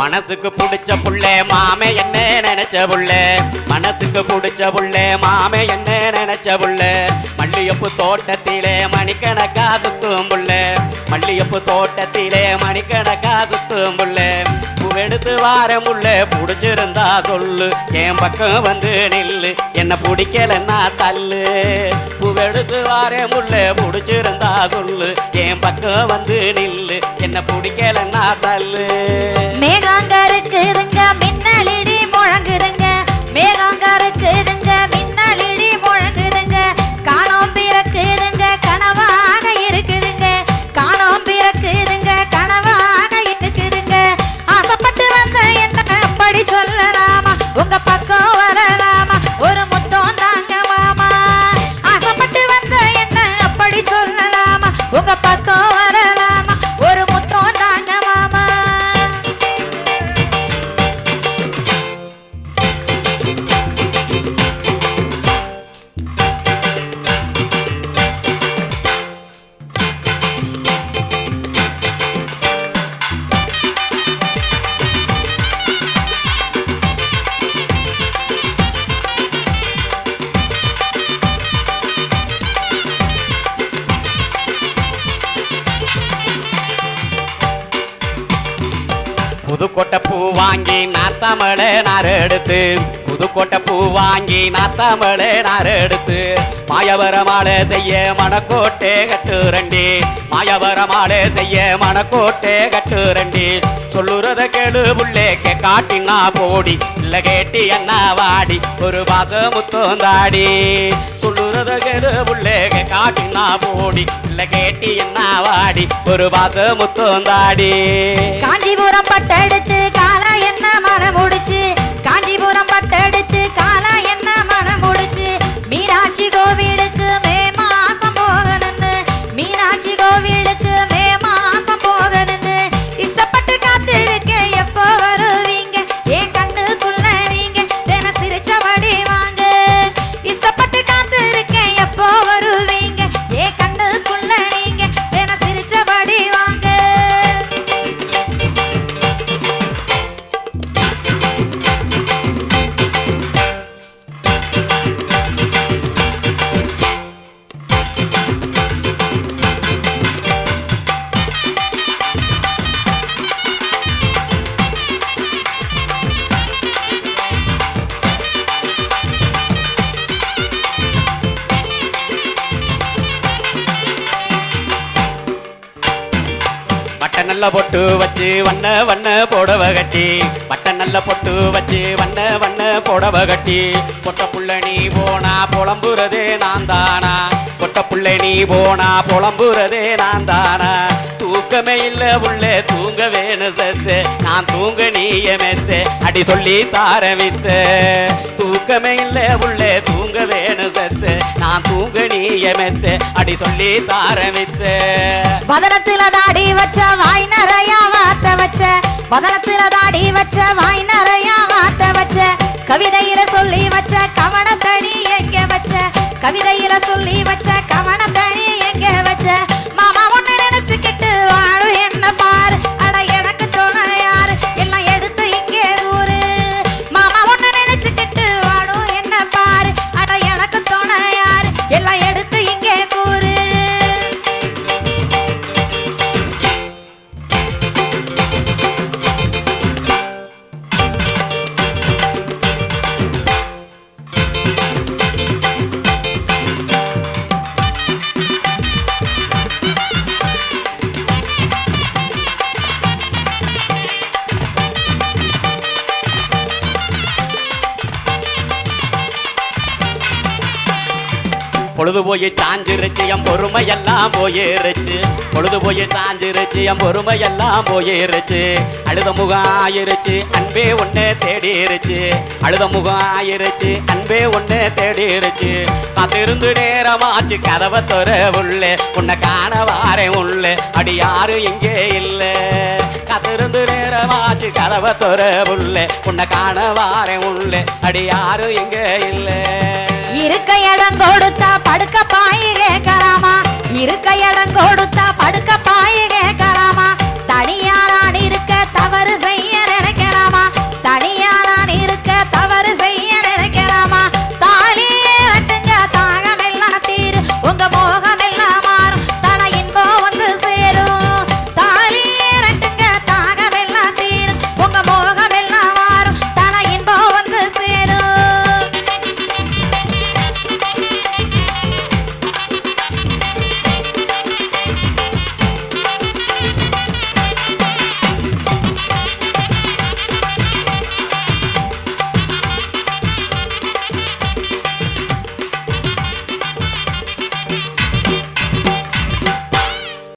மனசுக்கு பிடிச்ச புள்ளே மாமே என்ன நினைச்ச புள்ளே. மனசுக்கு பிடிச்ச புள்ளே மாமே என்ன நினைச்ச புள்ளே. மல்லியப்பு தோட்டத்திலே மணிக்கணக்கா சுத்தும் புள்ளே. மல்லியப்பு தோட்டத்திலே மணிக்கணக்கா சுத்தும் புள்ளே. எடுத்து வார முள்ளே பிடிச்சிருந்தா சொல்லு. என் பக்கம் வந்து நில்லு. என்ன பிடிக்கலன்னா தள்ளு. பூவெடுத்து வாரே முள்ள பிடிச்சிருந்தா சொல்லு. என் பக்கம் வந்து நில்லு? என்ன பிடிக்கலன்னா தள்ளு. மேகாங்க இருக்குதுங்க மின் Vou catar புதுக்கோட்டை பூ வாங்கி நாத்தாமலை நார் புதுக்கோட்டை பூ வாங்கி நாத்தாமலை நார் எடுத்து செய்ய மணக்கோட்டை கட்டுரண்டி மாயவரமாலை செய்ய மணக்கோட்டை கட்டுரண்டி சொல்லுறத கேளு புள்ளே கே காட்டினா போடி. இல்ல கேட்டி என்ன வாடி ஒரு பாச முத்தோந்தாடி சொல்லுறத கேளு புள்ளே காட்டினா போடி இல்ல கேட்டி என்ன வாடி? ஒரு பாச முத்தோந்தாடி காஞ்சிபுரம் பட்டெடுத்து காலா என்ன மனம் முடிச்சு நல்ல பொட்டு வச்சு வண்ண வண்ண புடவ கட்டி வட்ட நல்ல பொட்டு வச்சு வண்ண வண்ண புடவ கட்டி. பொட்ட புள்ள நீ போனா புலம்புறதே நான் தானா பொட்ட புள்ள நீ போனா புலம்புறதே நான் தானா தூக்கமே இல்ல உள்ளே தூங்க வேணும் செத்து. நான் தூங்க நீ அடி சொல்லி தாரவித்த தூக்கமே இல்ல உள்ளே தூங்க வேணும் செத்து. நான் தூங்க நீ அடி சொல்லி தாரவித்த பதனத்தில் தாடி வச்ச வாய் நிறைய வார்த்த வச்ச. பதனத்தில் தாடி வச்ச வாய் நிறைய வார்த்த வச்ச. கவிதையில சொல்லி பொழுது போய் சாஞ்சிருச்சு என் பொறுமை எல்லாம் போயிருச்சு. பொழுது போய் சாஞ்சிருச்சு என் பொறுமை எல்லாம் போயிருச்சு. அழுத முகம் ஆயிருச்சு அன்பே ஒன்னே தேடிருச்சு. அழுத முகம் ஆயிருச்சு அன்பே ஒன்னே தேடிருச்சு. காத்திருந்து நேரமாச்சு கதவை தொற உள்ளே. உன்னை காண வாரேன் உள்ளே அடி யாரும் இங்கே இல்லை. காத்திருந்து நேரமாச்சு கதவை தொற உள்ளே. உன்னை காண வாரேன் உள்ளே அடி யாரும் இங்கே இல்லை. இருக்க இடம் கொடுத்தா படுக்க பாய் கேட்கலாமா இருக்க இடம் கொடுத்தா